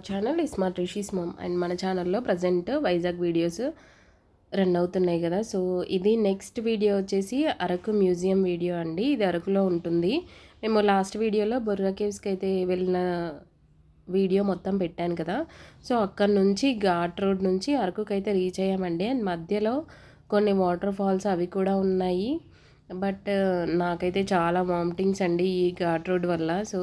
Our channel smart Rishi's mom and మన ఛానల్లో present Vizag videos run అవుతున్నాయి కదా. సో ఇది నెక్స్ట్ వీడియో వచ్చేసి అరకు మ్యూజియం వీడియో అండి. ఇది అరకులో ఉంటుంది. మేము లాస్ట్ వీడియోలో బొర్రా కేవ్స్కి అయితే వెళ్ళిన వీడియో మొత్తం పెట్టాను కదా. సో అక్కడ నుంచి ఘాట్ రోడ్ నుంచి అరకుకి అయితే రీచ్ అయ్యామండి. అండ్ మధ్యలో కొన్ని వాటర్ ఫాల్స్ అవి కూడా ఉన్నాయి. బట్ నాకైతే చాలా వామిటింగ్స్ అండి ఈ ఘాట్ రోడ్ వల్ల. సో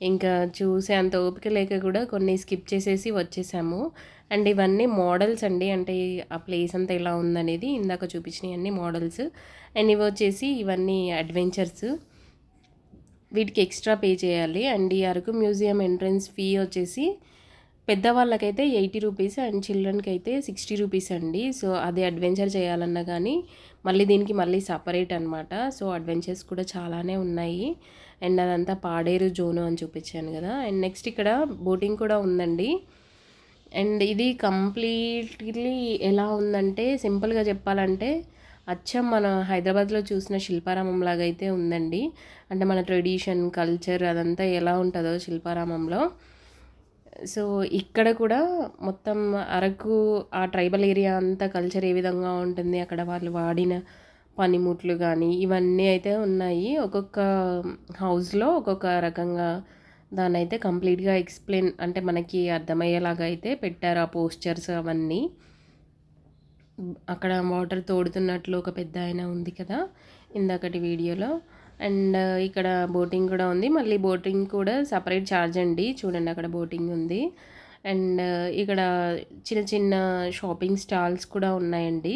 ఇంకా చూసే అంత ఓపిక లేక కూడా కొన్ని స్కిప్ చేసేసి వచ్చేసాము. అండ్ ఇవన్నీ మోడల్స్ అండి. అంటే ఆ ప్లేస్ అంతా ఎలా ఉందనేది ఇందాక చూపించినవి అన్ని మోడల్స్. అండ్ ఇవి వచ్చేసి ఇవన్నీ అడ్వెంచర్స్. వీటికి ఎక్స్ట్రా పే చేయాలి. అండ్ ఈ అరకు మ్యూజియం ఎంట్రన్స్ ఫీ వచ్చేసి పెద్దవాళ్ళకైతే ఎయిటీ రూపీస్ అండ్ చిల్డ్రన్కి అయితే సిక్స్టీ రూపీస్ అండి. సో అది అడ్వెంచర్ చేయాలన్నా కానీ మళ్ళీ దీనికి మళ్ళీ సపరేట్ అనమాట సో అడ్వెంచర్స్ కూడా చాలానే ఉన్నాయి. అండ్ అదంతా పాడేరు జోను అని చూపించాను కదా. అండ్ నెక్స్ట్ ఇక్కడ బోటింగ్ కూడా ఉందండి. అండ్ ఇది కంప్లీట్లీ ఎలా ఉందంటే సింపుల్గా చెప్పాలంటే అచ్చం మన హైదరాబాద్లో చూసిన శిల్పారామం లాగా అయితే ఉందండి. అంటే మన ట్రెడిషన్ కల్చర్ అదంతా ఎలా ఉంటుందో శిల్పారామంలో. సో ఇక్కడ కూడా మొత్తం అరకు ఆ ట్రైబల్ ఏరియా అంతా కల్చర్ ఏ విధంగా ఉంటుంది అక్కడ వాళ్ళు వాడిన పనిముట్లు కానీ ఇవన్నీ అయితే ఉన్నాయి. ఒక్కొక్క హౌస్లో ఒక్కొక్క రకంగా దాన్ని అయితే కంప్లీట్గా ఎక్స్ప్లెయిన్ అంటే మనకి అర్థమయ్యేలాగా అయితే పెట్టారు ఆ పోస్చర్స్ అవన్నీ. అక్కడ వాటర్ తోడుతున్నట్లు ఒక పెద్ద ఆయన ఉంది కదా ఇందాకటి వీడియోలో. అండ్ ఇక్కడ బోటింగ్ కూడా ఉంది. మళ్ళీ బోటింగ్ కూడా సపరేట్ ఛార్జ్ అండి. చూడండి అక్కడ బోటింగ్ ఉంది. అండ్ ఇక్కడ చిన్న చిన్న షాపింగ్ స్టాల్స్ కూడా ఉన్నాయండి.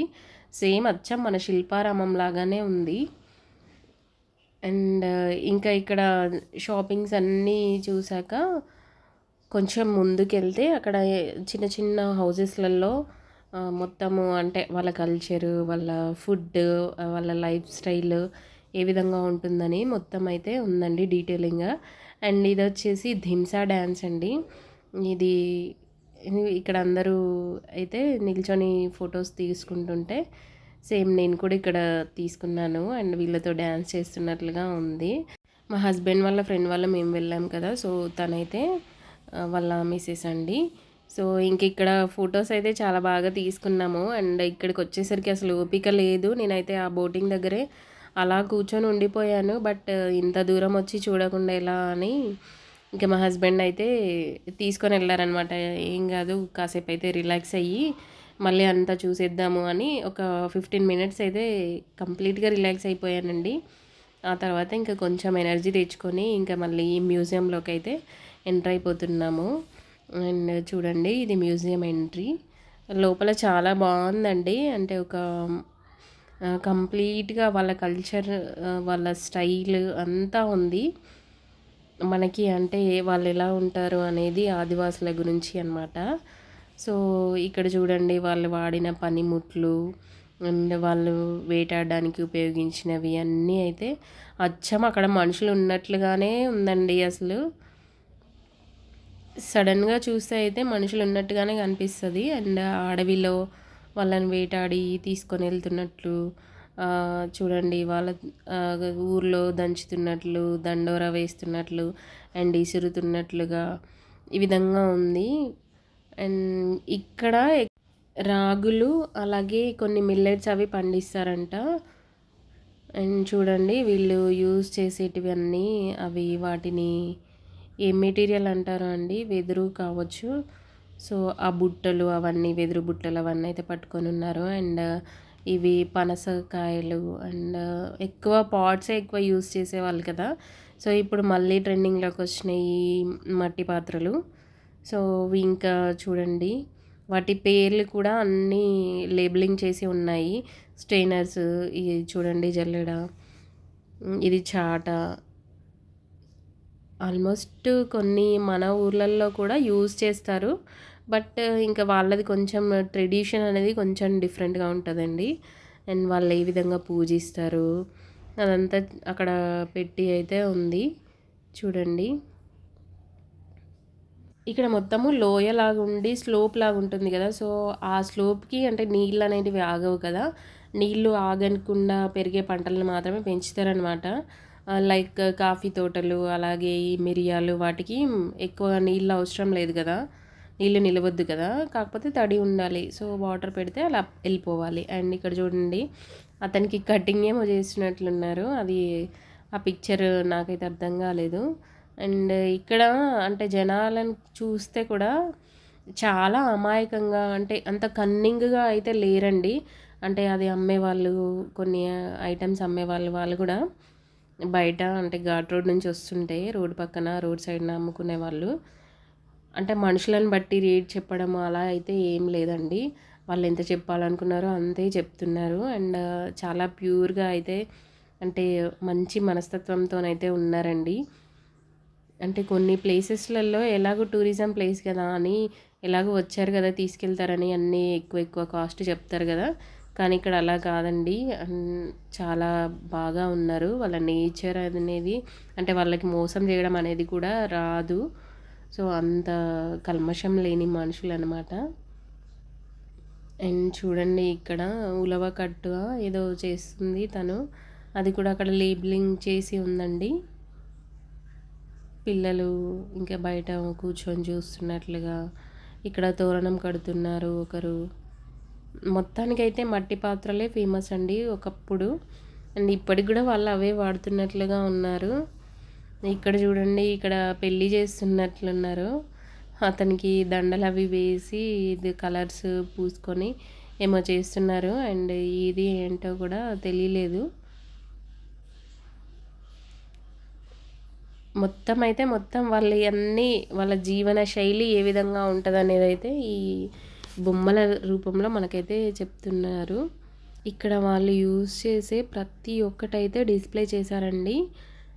సేమ్ అచ్చం మన శిల్పారామం లాగానే ఉంది. అండ్ ఇంకా ఇక్కడ షాపింగ్స్ అన్నీ చూసాక కొంచెం ముందుకెళ్తే అక్కడ చిన్న చిన్న హౌజెస్లలో మొత్తము అంటే వాళ్ళ కల్చరు వాళ్ళ ఫుడ్ వాళ్ళ లైఫ్ స్టైల్ ఏ విధంగా ఉంటుందని మొత్తం అయితే ఉందండి డీటెయిలింగ్గా అండ్ ఇది వచ్చేసి ధింసా డ్యాన్స్ అండి. ఇది ఇక్కడ అందరూ అయితే నిల్చొని ఫొటోస్ తీసుకుంటుంటే సేమ్ నేను కూడా ఇక్కడ తీసుకున్నాను. అండ్ వీళ్ళతో డ్యాన్స్ చేస్తున్నట్లుగా ఉంది. మా హస్బెండ్ వాళ్ళ ఫ్రెండ్ వాళ్ళ మేము వెళ్ళాం కదా సో తనైతే వాళ్ళ మిస్సెస్ అండి. సో ఇంక ఇక్కడ ఫొటోస్ అయితే చాలా బాగా తీసుకున్నాము. అండ్ ఇక్కడికి వచ్చేసరికి అసలు ఓపిక లేదు. నేనైతే ఆ బోటింగ్ దగ్గరే అలా కూర్చొని ఉండిపోయాను. బట్ ఇంత దూరం వచ్చి చూడకుండా ఎలా అని ఇంకా మా హస్బెండ్ అయితే తీసుకొని వెళ్ళారనమాట ఏం కాదు కాసేపు అయితే రిలాక్స్ అయ్యి మళ్ళీ అంతా చూసేద్దాము అని ఒక ఫిఫ్టీన్ మినిట్స్ అయితే కంప్లీట్గా రిలాక్స్ అయిపోయానండి. ఆ తర్వాత ఇంకా కొంచెం ఎనర్జీ తెచ్చుకొని ఇంకా మళ్ళీ మ్యూజియంలోకి అయితే ఎంటర్ అయిపోతున్నాము. అండ్ చూడండి ఇది మ్యూజియం ఎంట్రీ. లోపల చాలా బాగుందండి. అంటే ఒక కంప్లీట్గా వాళ్ళ కల్చర్ వాళ్ళ స్టైల్ అంతా ఉంది. మనకి అంటే వాళ్ళు ఎలా ఉంటారు అనేది ఆదివాసుల గురించి అనమాట సో ఇక్కడ చూడండి వాళ్ళు వాడిన పనిముట్లు అండ్ వాళ్ళు వేటాడడానికి ఉపయోగించినవి అన్నీ అయితే అచ్చం. అక్కడ మనుషులు ఉన్నట్లుగానే ఉందండి అసలు. సడన్గా చూస్తే అయితే మనుషులు ఉన్నట్టుగానే కనిపిస్తుంది. అండ్ అడవిలో వాళ్ళని వేటాడి తీసుకొని వెళ్తున్నట్లు చూడండి వాళ్ళ ఊర్లో దంచుతున్నట్లు దండోరా వేస్తున్నట్లు అండ్ ఇసురుతున్నట్లుగా ఈ విధంగా ఉంది. అండ్ ఇక్కడ రాగులు అలాగే కొన్ని మిల్లెట్స్ అవి పండిస్తారంట. అండ్ చూడండి వీళ్ళు యూజ్ చేసేటివన్నీ అవి వాటిని ఏ మెటీరియల్ అంటారు అండి వెదురు కావచ్చు. సో ఆ బుట్టలు అవన్నీ వెదురు బుట్టలు అవన్నీ అయితే పట్టుకొని ఉన్నారు. అండ్ ఇవి పనసకాయలు అండ్ ఎక్కువ పాట్సే ఎక్కువ యూస్ చేసేవాళ్ళు కదా. సో ఇప్పుడు మళ్ళీ ట్రెండింగ్లోకి వచ్చినాయి మట్టి పాత్రలు. సో ఇంకా చూడండి. వాటి పేర్లు కూడా అన్నీ లేబులింగ్ చేసి ఉన్నాయి. స్టెయినర్స్ ఇది చూడండి జల్లెడ ఇది చాట. ఆల్మోస్ట్ కొన్ని మన ఊర్లలో కూడా యూజ్ చేస్తారు. బట్ ఇంకా వాళ్ళది కొంచెం ట్రెడిషన్ అనేది కొంచెం డిఫరెంట్గా ఉంటుందండి. అండ్ వాళ్ళు ఏ విధంగా పూజిస్తారు అదంతా అక్కడ పెట్టి అయితే ఉంది. చూడండి. ఇక్కడ మొత్తము లోయలాగా ఉండి స్లోప్ లాగా ఉంటుంది కదా. సో ఆ స్లోప్కి అంటే నీళ్ళు అనేటివి ఆగవు కదా. నీళ్ళు ఆగనకుండా పెరిగే పంటలను మాత్రమే పెంచుతారనమాట. లైక్ కాఫీ తోటలు అలాగే ఈ మిరియాలు వాటికి ఎక్కువ నీళ్ళు అవసరం లేదు కదా. నీళ్ళు నిలవద్దు కదా. కాకపోతే తడి ఉండాలి. సో వాటర్ పెడితే అలా వెళ్ళిపోవాలి. అండ్ ఇక్కడ చూడండి అతనికి కటింగ్ ఏమో చేసినట్లున్నారు. అది ఆ పిక్చర్ నాకైతే అర్థం కాలేదు. అండ్ ఇక్కడ అంటే జనాలను చూస్తే కూడా చాలా అమాయకంగా అంటే అంత కన్నింగ్గా అయితే లేరండి. అంటే అది అమ్మేవాళ్ళు కొన్ని ఐటమ్స్ అమ్మేవాళ్ళు వాళ్ళు కూడా బయట అంటే ఘాట్ రోడ్ నుంచి వస్తుంటే రోడ్ పక్కన రోడ్ సైడ్న అమ్ముకునే వాళ్ళు అంటే మనుషులను బట్టి రేట్ చెప్పడం అలా అయితే ఏం లేదండి. వాళ్ళు ఎంత చెప్పాలనుకున్నారో అంతే చెప్తున్నారు. అండ్ చాలా ప్యూర్గా అయితే అంటే మంచి మనస్తత్వంతోనైతే ఉన్నారండి. అంటే కొన్ని ప్లేసెస్లలో ఎలాగో టూరిజం ప్లేస్ కదా అని ఎలాగో వచ్చారు కదా తీసుకెళ్తారని అన్నీ ఎక్కువ ఎక్కువ కాస్ట్ చెప్తారు కదా. కానీ ఇక్కడ అలా కాదండి. చాలా బాగా ఉన్నారు. వాళ్ళ నేచర్ అనేది అంటే వాళ్ళకి మోసం చేయడం అనేది కూడా రాదు. సో అంత కల్మషం లేని మనుషులు అనమాట అండ్ చూడండి ఇక్కడ ఉలవ కట్టుగా ఏదో చేస్తుంది తను. అది కూడా అక్కడ లేబులింగ్ చేసి ఉందండి. పిల్లలు ఇంకా బయట కూర్చొని చూస్తున్నట్లుగా ఇక్కడ తోరణం కడుతున్నారు ఒకరు. మొత్తానికైతే మట్టి పాత్రలే ఫేమస్ అండి ఒకప్పుడు. అండ్ ఇప్పటికి కూడా వాళ్ళు అవే వాడుతున్నట్లుగా ఉన్నారు. ఇక్కడ చూడండి ఇక్కడ పెళ్ళి చేస్తున్నట్లున్నారు. అతనికి దండలు అవి వేసి ఇది కలర్స్ పూసుకొని ఏమో చేస్తున్నారు. అండ్ ఇది ఏంటో కూడా తెలియలేదు. మొత్తం అయితే మొత్తం వాళ్ళ అన్నీ వాళ్ళ జీవన శైలి ఏ విధంగా ఉంటుంది అనేది అయితే ఈ బొమ్మల రూపంలో మనకైతే చెప్తున్నారు. ఇక్కడ వాళ్ళు యూజ్ చేసే ప్రతి ఒక్కటైతే డిస్ప్లే చేశారండి.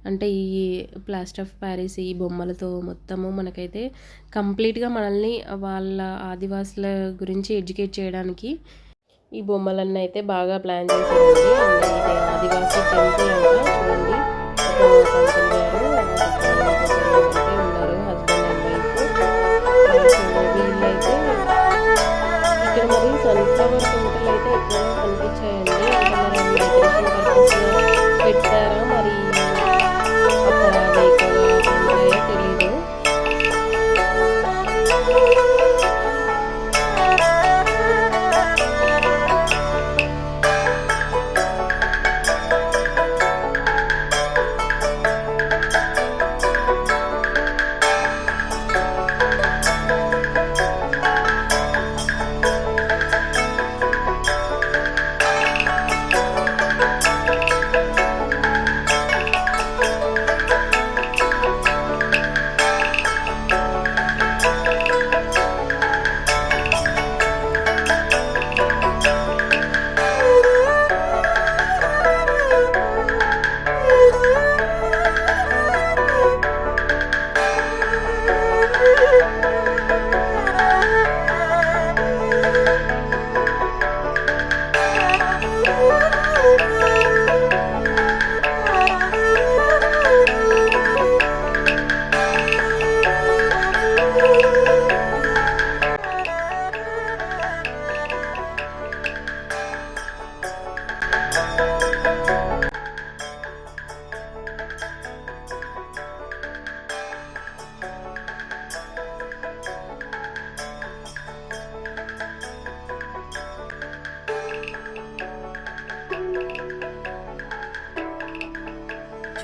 అంటే ఈ ప్లాస్టర్ ఆఫ్ ప్యారిస్ ఈ బొమ్మలతో మొత్తము మనకైతే కంప్లీట్గా మనల్ని వాళ్ళ ఆదివాసుల గురించి ఎడ్యుకేట్ చేయడానికి ఈ బొమ్మలన్నీ అయితే బాగా ప్లాన్ చేశారండి. ఆదివాసీ టెంపుల్ అంట చూడండి. ఉన్నారు హస్బెండ్ అండ్ వైఫ్ వీళ్ళైతే ఇక్కడ మరి సన్ఫ్లవర్ కుంటలు అయితే ఎక్కువగా కనిపించాయండి.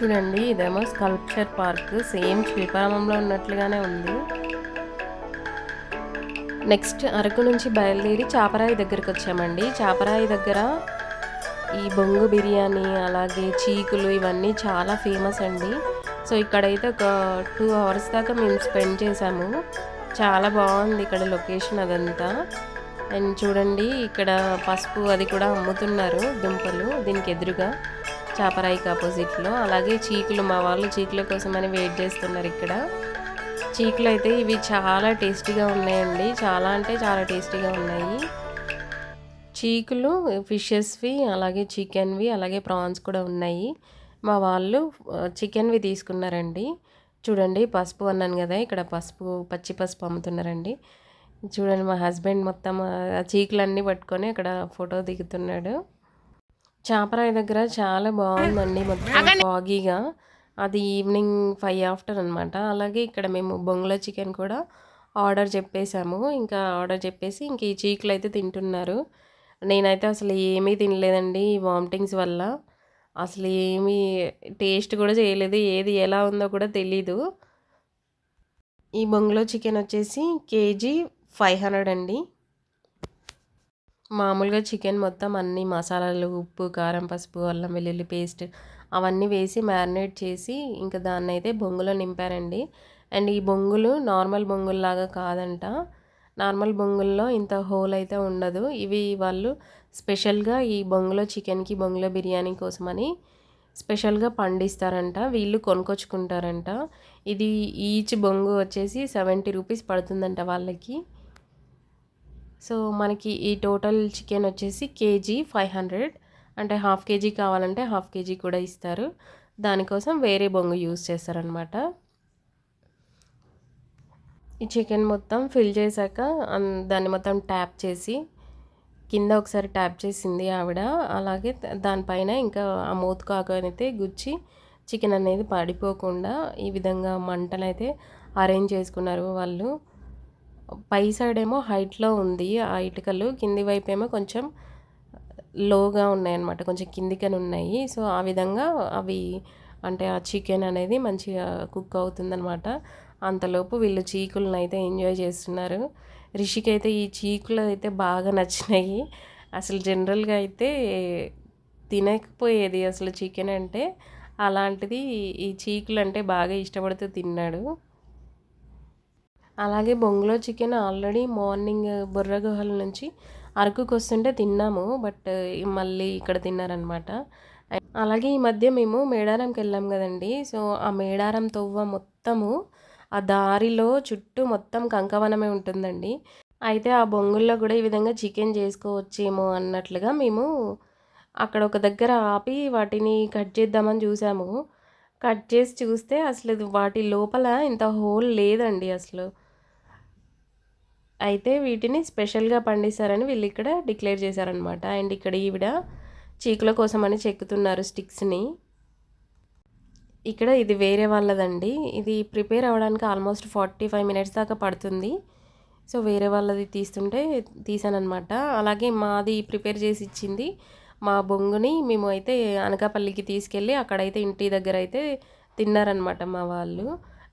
చూడండి ఇదేమో స్కల్ప్చర్ పార్క్. సేమ్ శిల్పారామంలో ఉన్నట్లుగానే ఉంది. నెక్స్ట్ అరకు నుంచి బయలుదేరి చాపరాయి దగ్గరికి వచ్చామండి. చాపరాయి దగ్గర ఈ బొంగు బిర్యానీ అలాగే చీకులు ఇవన్నీ చాలా ఫేమస్ అండి. సో ఇక్కడైతే ఒక టూ అవర్స్ దాకా మేము స్పెండ్ చేసాము చాలా బాగుంది ఇక్కడ లొకేషన్ అదంతా. అండ్ చూడండి ఇక్కడ పసుపు అది కూడా అమ్ముతున్నారు దుంపలు దీనికి ఎదురుగా. చాపరాయికి ఆపోజిట్లో అలాగే చీకులు మా వాళ్ళు చీకుల కోసమని వెయిట్ చేస్తున్నారు ఇక్కడ. చీకులు అయితే ఇవి చాలా టేస్టీగా ఉన్నాయండి. చాలా అంటే చాలా టేస్టీగా ఉన్నాయి. చీకులు ఫిషెస్వి అలాగే చికెన్వి అలాగే ప్రాన్స్ కూడా ఉన్నాయి. మా వాళ్ళు చికెన్వి తీసుకున్నారండి. చూడండి పసుపు అన్నాను కదా ఇక్కడ పసుపు పచ్చి పసుపు అమ్ముతున్నారండి. చూడండి మా హస్బెండ్ మొత్తం చీకులన్నీ పట్టుకొని అక్కడ ఫోటో దిగుతున్నాడు. చాపరాయి దగ్గర చాలా బాగుందండి మొత్తం ఫాగీగా. అది ఈవినింగ్ ఫైవ్ ఆఫ్టర్ అనమాట అలాగే ఇక్కడ మేము బొంగుల చికెన్ కూడా ఆర్డర్ చెప్పేశాము. ఇంకా ఆర్డర్ చెప్పేసి ఇంక ఈ చీకులు అయితే తింటున్నారు. నేనైతే అసలు ఏమీ తినలేదండి ఈ వామిటింగ్స్ వల్ల. అసలు ఏమీ టేస్ట్ కూడా చేయలేదు. ఏది ఎలా ఉందో కూడా తెలీదు. ఈ బొంగులో చికెన్ వచ్చేసి కేజీ ఫైవ్ హండ్రెడ్ అండి. మామూలుగా చికెన్ మొత్తం అన్ని మసాలాలు ఉప్పు కారం పసుపు అల్లం వెల్లుల్లి పేస్ట్ అవన్నీ వేసి మ్యారినేట్ చేసి ఇంకా దాన్ని అయితే బొంగులో నింపారండి. అండ్ ఈ బొంగులు నార్మల్ బొంగుల్లాగా కాదంట. నార్మల్ బొంగుల్లో ఇంత హోల్ అయితే ఉండదు. ఇవి వాళ్ళు స్పెషల్గా ఈ బొంగులో చికెన్కి బొంగులో బిర్యానీ కోసమని స్పెషల్గా పండిస్తారంట. వీళ్ళు కొనుక్కొచ్చుకుంటారంట. ఇది ఈచ్ బొంగు వచ్చేసి సెవెంటీ రూపీస్ పడుతుందంట వాళ్ళకి. సో మనకి ఈ టోటల్ చికెన్ వచ్చేసి కేజీ ఫైవ్ హండ్రెడ్. అంటే హాఫ్ కేజీ కావాలంటే హాఫ్ కేజీ కూడా ఇస్తారు. దానికోసం వేరే బొంగు యూస్ చేస్తారనమాట ఈ చికెన్ మొత్తం ఫిల్ చేశాక దాన్ని మొత్తం ట్యాప్ చేసి కింద ఒకసారి ట్యాప్ చేసింది ఆవిడ. అలాగే దానిపైన ఇంకా ఆ మూత కాకనైతే గుచ్చి చికెన్ అనేది పడిపోకుండా ఈ విధంగా మంటలు అయితే అరేంజ్ చేసుకున్నారు వాళ్ళు. పై సైడ్ ఏమో హైట్లో ఉంది ఆ ఇటుకలు కింది వైపు ఏమో కొంచెం లోగా ఉన్నాయన్నమాట కొంచెం కిందికని ఉన్నాయి. సో ఆ విధంగా అవి అంటే ఆ చికెన్ అనేది మంచిగా కుక్ అవుతుందనమాట అంతలోపు వీళ్ళు చీకులను అయితే ఎంజాయ్ చేస్తున్నారు. రిషికి అయితే ఈ చీకులు అయితే బాగా నచ్చినాయి. అసలు జనరల్గా అయితే తినకపోయేది అసలు చికెన్ అంటే అలాంటిది ఈ చీకులు అంటే బాగా ఇష్టపడుతూ తిన్నాడు. అలాగే బొంగులో చికెన్ ఆల్రెడీ మార్నింగ్ బుర్ర గుహల నుంచి అరకుకు వస్తుంటే తిన్నాము బట్ మళ్ళీ ఇక్కడ తిన్నారనమాట. అలాగే ఈ మధ్య మేము మేడారంకి వెళ్ళాం కదండి. సో ఆ మేడారం తొవ్వ మొత్తము ఆ దారిలో చుట్టూ మొత్తం కంకవనమే ఉంటుందండి. అయితే ఆ బొంగుల్లో కూడా ఈ విధంగా చికెన్ చేసుకోవచ్చేమో అన్నట్లుగా మేము అక్కడ ఒక దగ్గర ఆపి వాటిని కట్ చేద్దామని చూసాము. కట్ చేసి చూస్తే అసలు వాటి లోపల ఇంత హోల్ లేదండి అసలు. అయితే వీటిని స్పెషల్గా పండిస్తారని వీళ్ళు ఇక్కడ డిక్లేర్ చేశారనమాట అండ్ ఇక్కడ ఈవిడ చీకుల కోసం అని చెక్కుతున్నారు స్టిక్స్ని. ఇక్కడ ఇది వేరే వాళ్ళదండి. ఇది ప్రిపేర్ అవ్వడానికి ఆల్మోస్ట్ ఫార్టీ ఫైవ్ మినిట్స్ దాకా పడుతుంది. సో వేరే వాళ్ళది తీస్తుంటే తీసానమాట అలాగే మాది ప్రిపేర్ చేసి ఇచ్చింది మా బొంగుని మేము అయితే అనకాపల్లికి తీసుకెళ్ళి అక్కడైతే ఇంటి దగ్గర అయితే తిన్నారనమాట మా వాళ్ళు.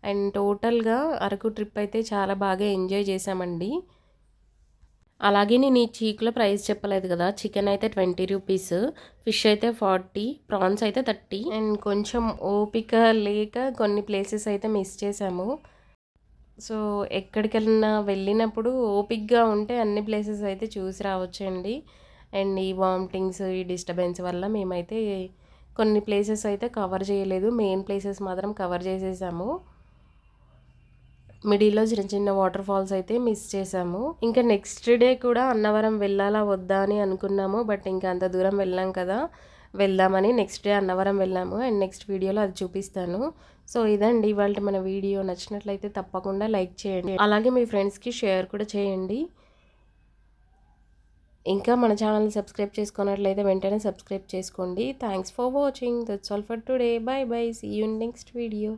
అండ్ టోటల్గా అరకు ట్రిప్ అయితే చాలా బాగా ఎంజాయ్ చేసామండి అలాగే నేను ఈ చీకుల ప్రైస్ చెప్పలేదు కదా చికెన్ అయితే ట్వంటీ రూపీస్ ఫిష్ అయితే ఫార్టీ ప్రాన్స్ అయితే థర్టీ. అండ్ కొంచెం ఓపిక లేక కొన్ని ప్లేసెస్ అయితే మిస్ చేసాము సో ఎక్కడికెళ్ళినా వెళ్ళినప్పుడు ఓపిక్గా ఉంటే అన్ని ప్లేసెస్ అయితే చూసి రావచ్చండి. అండ్ ఈ వామిటింగ్స్ ఈ డిస్టర్బెన్స్ వల్ల మేమైతే కొన్ని ప్లేసెస్ అయితే కవర్ చేయలేదు. మెయిన్ ప్లేసెస్ మాత్రం కవర్ చేసేసాము. మిడిల్లో చిన్న చిన్న వాటర్ ఫాల్స్ అయితే మిస్ చేసాము ఇంకా నెక్స్ట్ డే కూడా అన్నవరం వెళ్ళాలా వద్దా అని అనుకున్నాము బట్ ఇంకా అంత దూరం వెళ్ళాం కదా. వెళ్దామని నెక్స్ట్ డే అన్నవరం వెళ్ళాము అండ్ నెక్స్ట్ వీడియోలో అది చూపిస్తాను. సో ఇదండి ఇవాళ మన వీడియో. నచ్చినట్లయితే తప్పకుండా లైక్ చేయండి. అలాగే మీ ఫ్రెండ్స్కి షేర్ కూడా చేయండి. ఇంకా మన ఛానల్ సబ్స్క్రైబ్ చేసుకున్నట్లయితే వెంటనే సబ్స్క్రైబ్ చేసుకోండి. Thanks for watching that's all for today bye bye see you next video